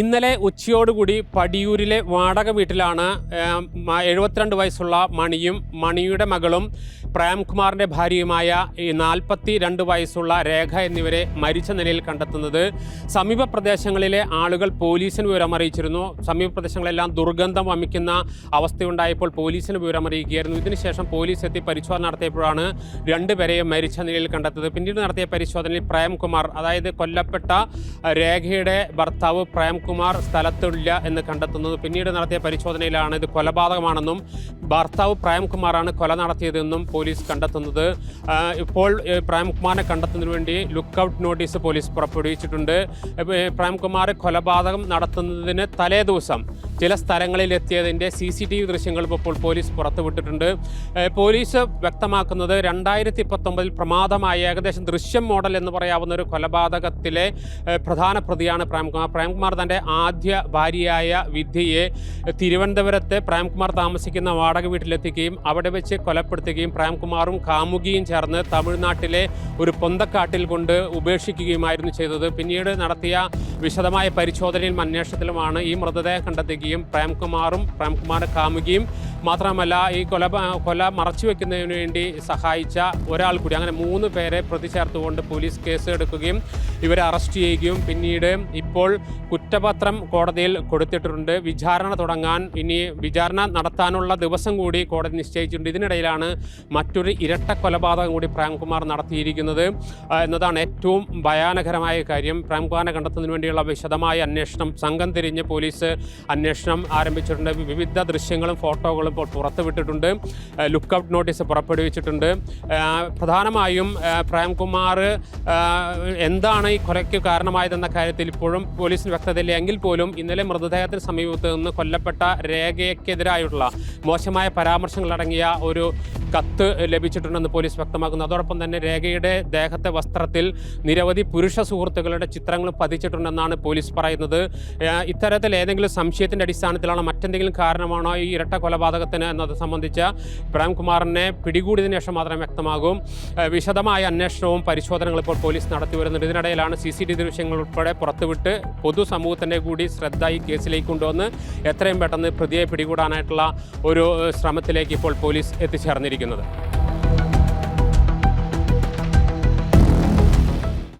ഇന്നലെ ഉച്ചയോടുകൂടി പടിയൂരിലെ വാടക വീട്ടിലാണ് എഴുപത്തിരണ്ട് വയസ്സുള്ള മണിയും മണിയുടെ മകളും പ്രേംകുമാറിന്റെ ഭാര്യയുമായ ഈ നാൽപ്പത്തി രണ്ട് വയസ്സുള്ള രേഖ എന്നിവരെ മരിച്ച നിലയിൽ കണ്ടെത്തുന്നത്. സമീപ പ്രദേശങ്ങളിലെ ആളുകൾ പോലീസിന് വിവരം അറിയിച്ചിരുന്നു സമീപ പ്രദേശങ്ങളെല്ലാം ദുർഗന്ധം വമിക്കുന്ന അവസ്ഥയുണ്ടായപ്പോൾ പോലീസിന് വിവരം അറിയിക്കുകയായിരുന്നു ഇതിനുശേഷം പോലീസ് എത്തി പരിശോധന നടത്തിയപ്പോഴാണ് രണ്ടുപേരെയും മരിച്ച നിലയിൽ കണ്ടെത്തത് പിന്നീട് നടത്തിയ പരിശോധനയിൽ പ്രേംകുമാർ അതായത് കൊല്ലപ്പെട്ട രേഖയുടെ ഭർത്താവ് പ്രേംകുമാർ സ്ഥലത്തില്ല എന്ന് കണ്ടെത്തുന്നത് പിന്നീട് നടത്തിയ പരിശോധനയിലാണ്. ഇത് കൊലപാതകമാണെന്നും ഭർത്താവ് പ്രേംകുമാറാണ് കൊല നടത്തിയതെന്നും പോലീസ് കണ്ടെത്തുന്നത്. ഇപ്പോൾ പ്രേംകുമാറിനെ കണ്ടെത്തുന്നതിന് വേണ്ടി ലുക്കൌട്ട് നോട്ടീസ് പോലീസ് പുറപ്പെടുവിച്ചിട്ടുണ്ട്. പ്രേംകുമാർ കൊലപാതകം നടത്തുന്നതിന് തലേ ദിവസം ചില സ്ഥലങ്ങളിൽ എത്തിയതിന്റെ സി സി ടി വി ദൃശ്യങ്ങളും ഇപ്പോൾ പോലീസ് പുറത്തുവിട്ടിട്ടുണ്ട്. പോലീസ് വ്യക്തമാക്കുന്നത് രണ്ടായിരത്തി പത്തൊമ്പതിൽ പ്രമാദമായ ഏകദേശം ദൃശ്യം മോഡൽ എന്ന് പറയാവുന്ന ഒരു കൊലപാതകത്തിലെ പ്രധാന പ്രതിയാണ് പ്രേംകുമാർ. പ്രേംകുമാർ തന്റെ ആദ്യ ഭാര്യയായ വിദ്യയെ തിരുവനന്തപുരത്തെ പ്രേംകുമാർ താമസിക്കുന്ന വാടക വീട്ടിലെത്തിക്കുകയും അവിടെ വെച്ച് കൊലപ്പെടുത്തുകയും പ്രേംകുമാറും കാമുകിയും ചേർന്ന് തമിഴ്നാട്ടിലെ ഒരു പൊന്തക്കാട്ടിൽ കൊണ്ട് ഉപേക്ഷിക്കുകയുമായിരുന്നു ചെയ്തത്. പിന്നീട് നടത്തിയ വിശദമായ പരിശോധനയിലും അന്വേഷണത്തിലുമാണ് ഈ മൃതദേഹം കണ്ടെത്തുകയും പ്രേംകുമാറും പ്രേംകുമാറിന്റെ കാമുകിയും മാത്രമല്ല ഈ കൊല കൊല മറച്ചു വെക്കുന്നതിന് വേണ്ടി സഹായിച്ച ഒരാൾ കൂടി അങ്ങനെ മൂന്ന് പേരെ പ്രതി ചേർത്തുകൊണ്ട് പോലീസ് കേസ് എടുക്കുകയും ഇവരെ അറസ്റ്റ് ചെയ്യുകയും പിന്നീട് ഇപ്പോൾ കുറ്റപത്രം കോടതിയിൽ കൊടുത്തിട്ടുണ്ട്. വിചാരണ തുടങ്ങാൻ ഇനി വിചാരണ നടത്താനുള്ള ദിവസം കൂടി കോടതി നിശ്ചയിച്ചിട്ടുണ്ട്. ഇതിനിടയിലാണ് മറ്റൊരു ഇരട്ട കൊലപാതകം കൂടി പ്രേംകുമാർ നടത്തിയിരിക്കുന്നത്. എന്നതാണ് ഏറ്റവും ഭയാനകരമായ കാര്യം. പ്രേംകുമാറിനെ കണ്ടെത്തുന്നതിന് വേണ്ടിയുള്ള വിശദമായ അന്വേഷണം സംഘം തിരിഞ്ഞ് പോലീസ് അന്വേഷണം ആരംഭിച്ചിട്ടുണ്ട്. വിവിധ ദൃശ്യങ്ങളും ഫോട്ടോകളും ഇപ്പോൾ പുറത്തുവിട്ടിട്ടുണ്ട്. ലുക്കൗട്ട് നോട്ടീസ് പുറപ്പെടുവിച്ചിട്ടുണ്ട്. പ്രധാനമായും പ്രേംകുമാർ എന്താണ് ഈ കൊലയ്ക്ക് കാരണമായതെന്ന കാര്യത്തിൽ ഇപ്പോഴും പോലീസിന് വ്യക്തതയില്ല. എങ്കിൽ പോലും ഇന്നലെ മൃതദേഹത്തിന് സമീപത്ത് നിന്ന് കൊല്ലപ്പെട്ട രേഖയ്ക്കെതിരായുള്ള മോശമായ പരാമർശങ്ങളടങ്ങിയ ഒരു കത്ത് ലഭിച്ചിട്ടുണ്ടെന്ന് പോലീസ് വ്യക്തമാക്കുന്നു. അതോടൊപ്പം തന്നെ രേഖയുടെ ദേഹത്തെ വസ്ത്രത്തിൽ നിരവധി പുരുഷ സുഹൃത്തുക്കളുടെ ചിത്രങ്ങൾ പതിച്ചിട്ടുണ്ടെന്നാണ് പോലീസ് പറയുന്നത്. ഇത്തരത്തിൽ ഏതെങ്കിലും സംശയത്തിന്റെ അടിസ്ഥാനത്തിലാണോ മറ്റെന്തെങ്കിലും കാരണമാണോ ഈ ഇരട്ട കൊലപാതകത്തിന് എന്നത് സംബന്ധിച്ച പ്രേംകുമാറിനെ പിടികൂടിയതിനു ശേഷം മാത്രമേ വ്യക്തമാകും. വിശദമായ അന്വേഷണവും പരിശോധനകളും ഇപ്പോൾ പോലീസ് നടത്തി വരുന്നുണ്ട്. ഇതിനിടയിലാണ് സി സി ടി ദൃശ്യങ്ങൾ ഉൾപ്പെടെ പുറത്തുവിട്ട് പൊതുസമൂഹത്തിന്റെ കൂടി ശ്രദ്ധ ഈ കേസിലേക്ക് കൊണ്ടുവന്ന് എത്രയും പെട്ടെന്ന് പ്രതിയെ പിടികൂടാനായിട്ടുള്ള ഒരു ശ്രമത്തിലേക്ക് ഇപ്പോൾ പോലീസ് എത്തിച്ചേർന്നിരിക്കുന്നത്